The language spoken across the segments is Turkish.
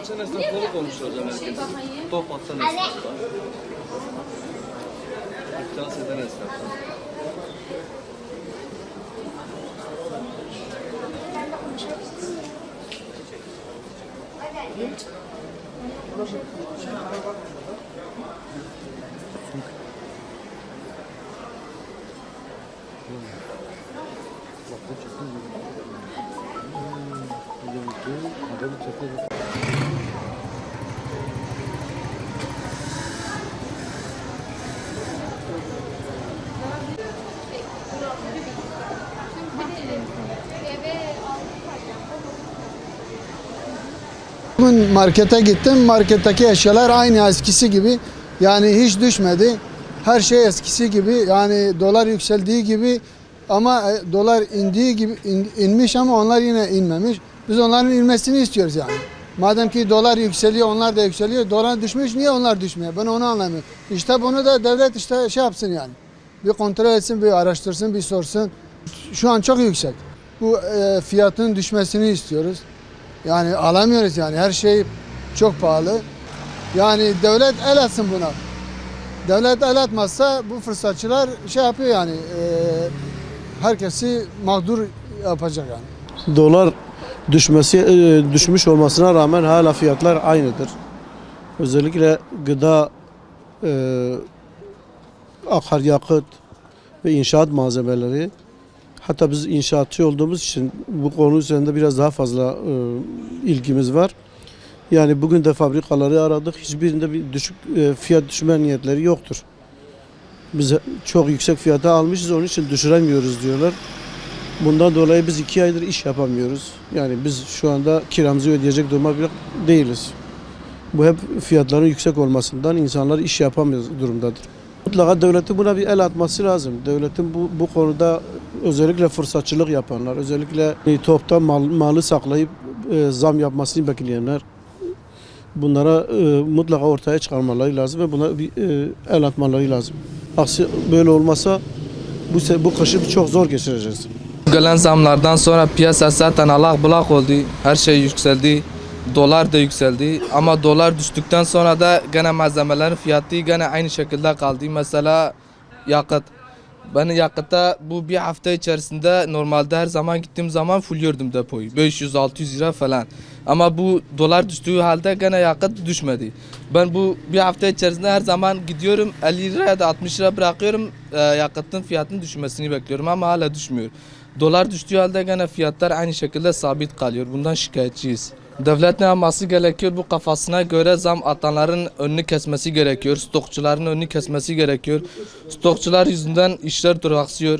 açan esnafları konuşuyoruz herkes. Top atan esnaflar. İflas eden esnaflar. Bugün markete gittim. Marketteki eşyalar aynı eskisi gibi. Yani hiç düşmedi. Her şey eskisi gibi. Yani dolar yükseldiği gibi ama e, dolar indiği gibi in- inmiş ama onlar yine inmemiş. Biz onların inmesini istiyoruz yani. Madem ki dolar yükseliyor, onlar da yükseliyor. Dolar düşmüş, niye onlar düşmüyor? Ben onu anlamıyorum. İşte bunu da devlet işte şey yapsın yani. Bir kontrol etsin, bir araştırsın, bir sorsun. Şu an çok yüksek. Bu e, fiyatın düşmesini istiyoruz. Yani alamıyoruz yani her şey çok pahalı. Yani devlet el atsın buna. Devlet el atmazsa bu fırsatçılar şey yapıyor yani e, herkesi mağdur yapacak yani. Dolar düşmesi e, düşmüş olmasına rağmen hala fiyatlar aynıdır. Özellikle gıda, e, akaryakıt ve inşaat malzemeleri. Hatta biz inşaatçı olduğumuz için bu konu üzerinde biraz daha fazla e, ilgimiz var. Yani bugün de fabrikaları aradık. Hiçbirinde bir düşük e, fiyat düşme niyetleri yoktur. Biz çok yüksek fiyata almışız onun için düşüremiyoruz diyorlar. Bundan dolayı biz iki aydır iş yapamıyoruz. Yani biz şu anda kiramızı ödeyecek duruma bile değiliz. Bu hep fiyatların yüksek olmasından insanlar iş yapamıyor durumdadır. Mutlaka devletin buna bir el atması lazım. Devletin bu, bu konuda özellikle fırsatçılık yapanlar, özellikle toptan mal, malı saklayıp e, zam yapmasını bekleyenler bunlara e, mutlaka ortaya çıkarmaları lazım ve buna bir e, el atmaları lazım. Aksi böyle olmasa bu, bu kışı çok zor geçireceğiz. Gelen zamlardan sonra piyasa zaten alak bulak oldu. Her şey yükseldi. Dolar da yükseldi. Ama dolar düştükten sonra da gene malzemelerin fiyatı gene aynı şekilde kaldı. Mesela yakıt. Ben yakıta bu bir hafta içerisinde normalde her zaman gittiğim zaman fulluyordum depoyu. 500-600 lira falan. Ama bu dolar düştüğü halde gene yakıt düşmedi. Ben bu bir hafta içerisinde her zaman gidiyorum 50 lira ya da 60 lira bırakıyorum. e, yakıtın fiyatının düşmesini bekliyorum ama hala düşmüyor. Dolar düştüğü halde gene fiyatlar aynı şekilde sabit kalıyor. Bundan şikayetçiyiz. Devlet ne yapması gerekiyor? Bu kafasına göre zam atanların önünü kesmesi gerekiyor. Stokçuların önünü kesmesi gerekiyor. Stokçular yüzünden işler duraksıyor.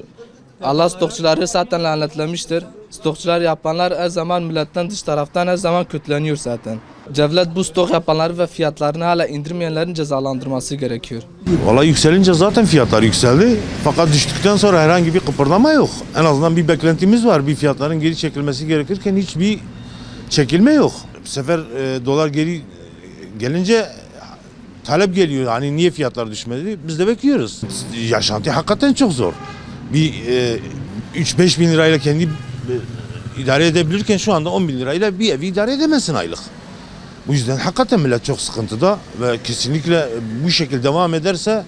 Allah stokçuları zaten lanetlemiştir. Stokçular yapanlar her zaman milletten dış taraftan her zaman kötüleniyor zaten. Devlet bu stok yapanları ve fiyatlarını hala indirmeyenlerin cezalandırması gerekiyor. Valla yükselince zaten fiyatlar yükseldi. Fakat düştükten sonra herhangi bir kıpırdama yok. En azından bir beklentimiz var. Bir fiyatların geri çekilmesi gerekirken hiçbir çekilme yok. Bu sefer e, dolar geri gelince talep geliyor. Hani niye fiyatlar düşmedi? Biz de bekliyoruz. Yaşantı hakikaten çok zor bir e, 3-5 bin lirayla kendi e, idare edebilirken şu anda 10 bin lirayla bir evi idare edemezsin aylık. Bu yüzden hakikaten millet çok sıkıntıda ve kesinlikle e, bu şekilde devam ederse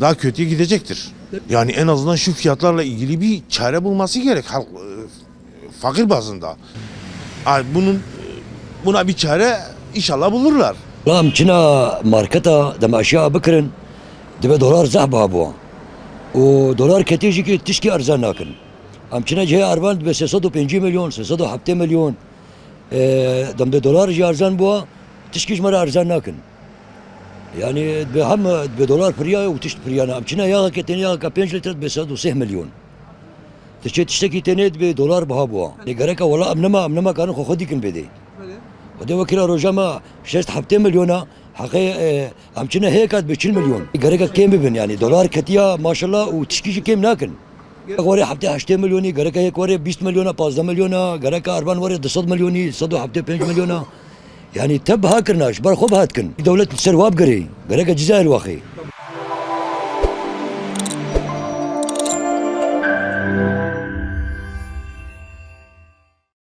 daha kötüye gidecektir. Yani en azından şu fiyatlarla ilgili bir çare bulması gerek halk e, fakir bazında. Bunun e, buna bir çare inşallah bulurlar. Lam Çin'a marketa dem aşağı bıkırın. Dibe dolar zahba bu. بوا ودولار كتيجي كي تشكي ارزان ناكن ام كنا جاي اربان دبا 650 مليون 670 مليون اه، دم دي دولار جي ارزان بوا تشكي جمرة ارزان ناكن يعني دبا هم دبا دولار بريا وتشت بريانا ام كنا ياغا كتن ياغا 5 لتر دبا 6 مليون تشتي تشتكي تنيد بدولار بها بوا لقريكا والله امنما امنما كانوا خو خدي كن بدي وده وكيل روجاما ششت حبتين مليون حقي اه، هم كنا هيك ب 20 مليون غريكا كيم ببن يعني دولار كتيا ما شاء الله وتشكيش كيم ناكن وري حبتي 8 مليوني غريكا هيك وري 20 مليون 15 مليون غريكا 40 وري 200 مليوني صدو حبتي 5 مليون يعني تب هاكرناش بر خوب هاتكن دولة السرواب قري غريكا جزائر واخي